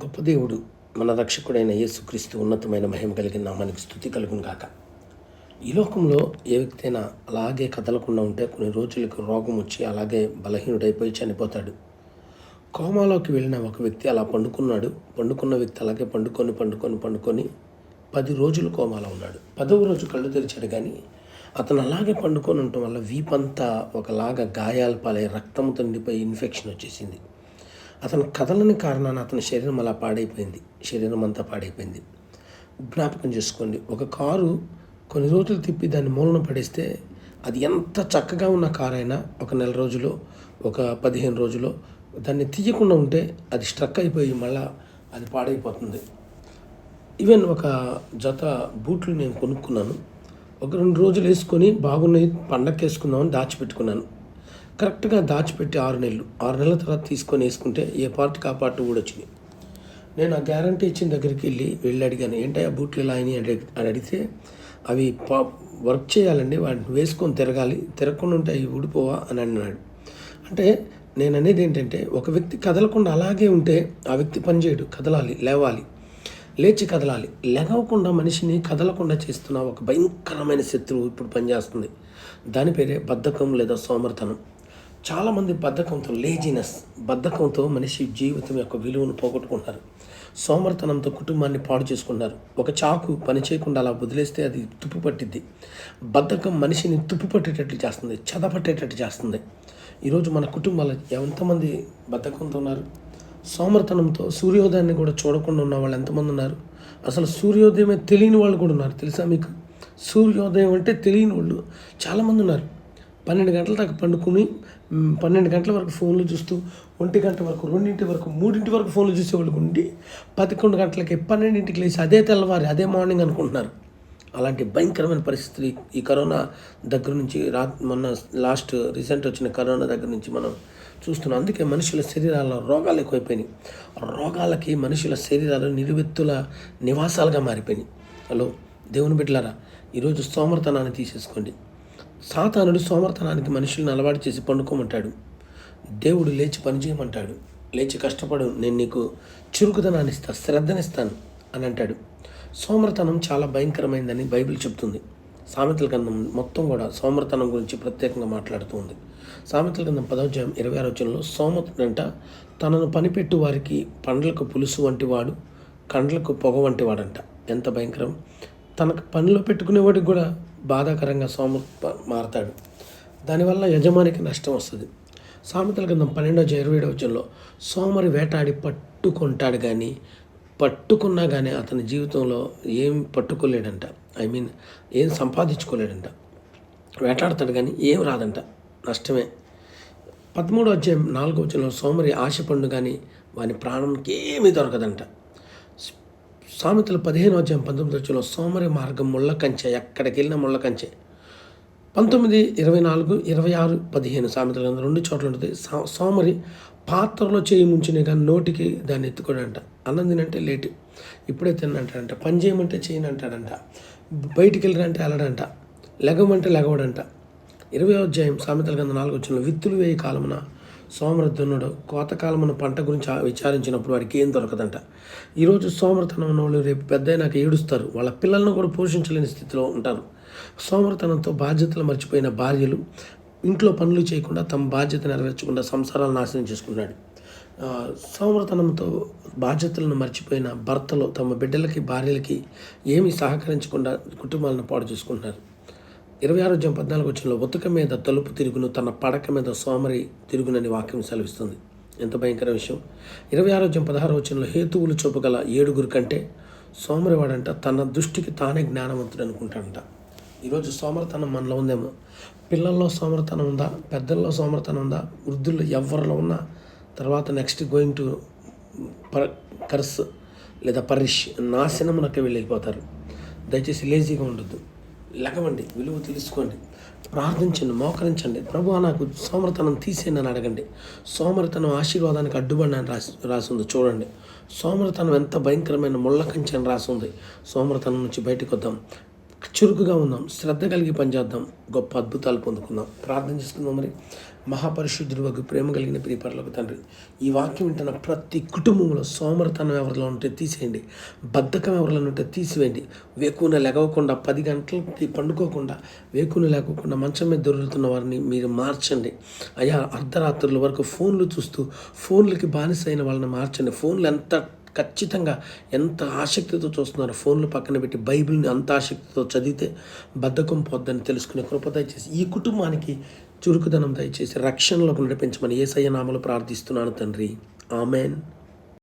గొప్ప దేవుడు మన రక్షకుడైన యేసుక్రీస్తు ఉన్నతమైన మహిమ కలిగిన నామానికి స్థుతి కలుగును గాక ఈ లోకంలో ఏ వ్యక్తి అయినా అలాగే కదలకుండా ఉంటే కొన్ని రోజులకు రోగం వచ్చి అలాగే బలహీనుడైపోయి చనిపోతాడు. కోమాలోకి వెళ్ళిన ఒక వ్యక్తి అలా పండుకున్నాడు. పండుకున్న వ్యక్తి అలాగే పండుకొని పండుకొని పండుకొని పది రోజులు కోమాలో ఉన్నాడు. పదవ రోజు కళ్ళు తెరిచాడు కానీ అతను అలాగే పండుకొని ఉండటం వల్ల వీపంతా ఒకలాగా గాయాల పాలై రక్తంతో నిండిపోయి ఇన్ఫెక్షన్ వచ్చేసింది. అతను కదలని కారణాన అతని శరీరం అలా పాడైపోయింది. శరీరం అంతా పాడైపోయింది. జ్ఞాపకం చేసుకోండి. ఒక కారు కొన్ని రోజులు తిప్పి దాన్ని మూలన పడేస్తే అది ఎంత చక్కగా ఉన్న కారు అయినా ఒక నెల రోజులో ఒక పదిహేను రోజులో దాన్ని తీయకుండా ఉంటే అది స్ట్రక్ అయిపోయి మళ్ళా అది పాడైపోతుంది. ఈవెన్ ఒక జత బూట్లు నేను కొనుక్కున్నాను. ఒక రెండు రోజులు వేసుకొని బాగున్నాయి పండక్కి వేసుకుందామని దాచిపెట్టుకున్నాను. కరెక్ట్గా దాచిపెట్టి ఆరు నెలలు. ఆరు నెలల తర్వాత తీసుకొని వేసుకుంటే ఏ పార్ట్కి ఆ పార్ట్ కూడా వచ్చింది. నేను ఆ గ్యారంటీ ఇచ్చిన దగ్గరికి వెళ్ళి వెళ్ళి అడిగాను ఏంటయ్యా బూట్లు ఇలా అని అడిగి- అని అడిగితే అవి పా వర్క్ చేయాలండి వాటిని వేసుకొని తిరగాలి తిరగకుండా ఉంటే అవి ఊడిపోవా? అని అన్నాడు. అంటే నేను అనేది ఏంటంటే ఒక వ్యక్తి కదలకుండా అలాగే ఉంటే ఆ వ్యక్తి పనిచేయడు కదలాలి లేవాలి. లేచి కదలాలి. లెగవకుండా మనిషిని కదలకుండా చేస్తున్న ఒక భయంకరమైన శత్రువు ఇప్పుడు పనిచేస్తుంది. దాని పేరే బద్ధకం లేదా సోమర్తనం. చాలామంది బద్ధకంతో లేజినెస్ బద్ధకంతో మనిషి జీవితం యొక్క విలువను పోగొట్టుకుంటారు సోమర్తనంతో కుటుంబాన్ని పాడు చేసుకున్నారు ఒక చాకు పని చేయకుండా అలా వదిలేస్తే అది తుప్పు పట్టిద్ది. బద్ధకం మనిషిని తుప్పు పట్టేటట్లు చేస్తుంది చదపట్టేటట్టు చేస్తుంది. ఈరోజు మన కుటుంబాలు ఎంతమంది బద్ధకంతో ఉన్నారు? సోమర్తనంతో సూర్యోదయాన్ని కూడా చూడకుండా ఉన్న వాళ్ళు ఎంతమంది ఉన్నారు? అసలు సూర్యోదయమే తెలియని వాళ్ళు కూడా ఉన్నారు తెలుసా మీకు? సూర్యోదయం అంటే తెలియని వాళ్ళు చాలామంది ఉన్నారు. పన్నెండు గంటల దాకా పండుకుని పన్నెండు గంటల వరకు ఫోన్లు చూస్తూ ఒంటి గంట వరకు రెండింటి వరకు మూడింటి వరకు ఫోన్లు చూసేవాళ్ళు ఉండి పదకొండు గంటలకి పన్నెండింటికి లేచి అదే తెల్లవారి అదే మార్నింగ్ అనుకుంటున్నారు. అలాంటి భయంకరమైన పరిస్థితులు ఈ- ఈ కరోనా దగ్గర నుంచి రా మొన్న లాస్ట్ రీసెంట్ వచ్చిన కరోనా దగ్గర నుంచి మనం చూస్తున్నాం. అందుకే మనుషుల శరీరాల్లో రోగాలు ఎక్కువైపోయినాయి. రోగాలకి మనుషుల శరీరాలు నిలువెత్తుల నివాసాలుగా మారిపోయినాయి. హలో దేవుని బిడ్డలారా ఈరోజు సోమర్తనాన్ని తీసేసుకోండి. సాతానుడు సోమర్తనానికి మనుషులను అలవాటు చేసి పండుకోమంటాడు. దేవుడు లేచి పనిచేయమంటాడు లేచి కష్టపడు నేను నీకు చురుకుదనాన్ని ఇస్తా శ్రద్ధనిస్తాను అని అంటాడు. సోమర్తనం చాలా భయంకరమైందని బైబిల్ చెప్తుంది. సామెతల గ్రంథం మొత్తం కూడా సోమరతనం గురించి ప్రత్యేకంగా మాట్లాడుతూ ఉంది. సామెతల గ్రంథం పదోధ్యాయం ఇరవై ఆరు వచనంలో సోమతుడంట తనను పనిపెట్టు వారికి పండ్లకు పులుసు వంటి వాడు కండ్లకు పొగ వంటి వాడంట. ఎంత భయంకరం. తనకు పనిలో పెట్టుకునేవాడికి కూడా బాధాకరంగా సోమ మారతాడు. దానివల్ల యజమానికి నష్టం వస్తుంది. సామెతల గ్రంథం పన్నెండో ఇరవై ఏడవ సోమరి వేటాడి పట్టుకుంటాడు కానీ పట్టుకున్నా కానీ అతని జీవితంలో ఏం పట్టుకోలేడంట. ఐ మీన్ ఏం సంపాదించుకోలేడంట. వేటాడతాడు కానీ ఏం రాదంట. నష్టమే. పదమూడో అధ్యాయం నాలుగో వచ్చిన సోమరి ఆశ పండు కానీ వాని ప్రాణంకి ఏమీ దొరకదంట. సామెతలు పదిహేను అధ్యాయం పంతొమ్మిది వచ్చలో సోమరి మార్గం ముళ్ళ కంచె ఎక్కడికి వెళ్ళిన ముళ్ళ కంచె. పంతొమ్మిది ఇరవై నాలుగు ఇరవై ఆరు పదిహేను సామెతలు రెండు చోట్ల ఉంటుంది. సో- సోమరి పాత్రలో చేయి ముంచిన కానీ నోటికి దాన్ని ఎత్తుకోడంట. అన్నం తినంటే లేటు. ఇప్పుడే తిన్నంటాడంట పని చేయమంటే చేయను అంటాడంట బయటికి వెళ్ళరంటే వెళ్ళడంట లెగమంటే లెగవడంట. ఇరవై అధ్యాయం సామెతల కింద నాలుగు వచ్చిన విత్తులు వేయి కాలమున సోమరధనుడు కోతకాలమున పంట గురించి విచారించినప్పుడు వాడికి ఏం దొరకదంట. ఈరోజు సోమరతనం వాళ్ళు రేపు పెద్ద అయినాక ఏడుస్తారు. వాళ్ళ పిల్లలను కూడా పోషించలేని స్థితిలో ఉంటారు. సోమరతనంతో బాధ్యతలు మర్చిపోయిన భార్యలు ఇంట్లో పనులు చేయకుండా తమ బాధ్యత నెరవేర్చకుండా సంసారాలు నాశనం చేసుకున్నాడు సోమరతనంతో బాధ్యతలను మర్చిపోయిన భర్తలు తమ బిడ్డలకి భార్యలకి ఏమీ సహకరించకుండా కుటుంబాలను పాడు చేసుకుంటున్నారు. ఇరవై ఆరు అధ్యాయం పద్నాలుగు వచ్చిన ఉతక మీద తలుపు తిరుగును తన పడక మీద సోమరి తిరుగునని వాక్యం సెలవిస్తుంది. ఎంత భయంకర విషయం. ఇరవై ఆరు అధ్యాయం పదహారు వచ్చినలో హేతువులు చూపగల ఏడుగురు కంటే సోమరివాడంట తన దృష్టికి తానే జ్ఞానవంతుడు అనుకుంటాడంట. ఈరోజు సోమరతనం మనలో ఉందేమో. పిల్లల్లో సోమరతనం ఉందా? పెద్దల్లో సోమరతనం ఉందా? వృద్ధుల్లో ఎవరిలో ఉన్నా? తర్వాత నెక్స్ట్ గోయింగ్ టు పర్ కర్స్ లేదా పరిష్ నాశనమునకు వెళ్ళిపోతారు. దయచేసి లేజీగా ఉండొద్దు. లగవండి విలువ తెలుసుకోండి. ప్రార్థించండి మోకరించండి. ప్రభు నాకు సోమరతనం తీసేయండి అని అడగండి. సోమరతనం ఆశీర్వాదానికి అడ్డుబడి అని రాసి రాసి ఉంది చూడండి. సోమరతనం ఎంత భయంకరమైన ముళ్ళ కంచె అని రాసి ఉంది సోమరతనం నుంచి బయటకు వద్దాం. చురుకుగా ఉందాం శ్రద్ధ కలిగి పనిచేద్దాం. గొప్ప అద్భుతాలు పొందుకుందాం. ప్రార్థన చేసుకుందాం మరి. మహాపరిశుద్ధుడు వగ్గు ప్రేమ కలిగిన ప్రియపరులకు తండ్రి ఈ వాక్యం వింటున్న ప్రతి కుటుంబంలో సోమరతనం ఎవరిలో ఉంటే తీసేయండి. బద్ధకం ఎవరిలో ఉంటే తీసివేయండి. వేకున లెగవకుండా పది గంటలకి పండుకోకుండా వేకున లేకోకుండా మంచం మీద దొరుకుతున్న వారిని మీరు మార్చండి. అయ్యా అర్ధరాత్రుల వరకు ఫోన్లు చూస్తూ ఫోన్లకి బానిస అయిన వాళ్ళని మార్చండి. ఫోన్లు ఎంత ఖచ్చితంగా ఎంత ఆసక్తితో చూస్తున్నారు. ఫోన్లు పక్కన పెట్టి బైబిల్ని అంత ఆసక్తితో చదివితే బద్ధకం పోద్దని తెలుసుకునే కృప దయచేసి ఈ కుటుంబానికి చురుకుదనం దయచేసి రక్షణలోకి నడిపించమని ఏసయ్య నామలు ప్రార్థిస్తున్నాను తండ్రి. ఆమెన్.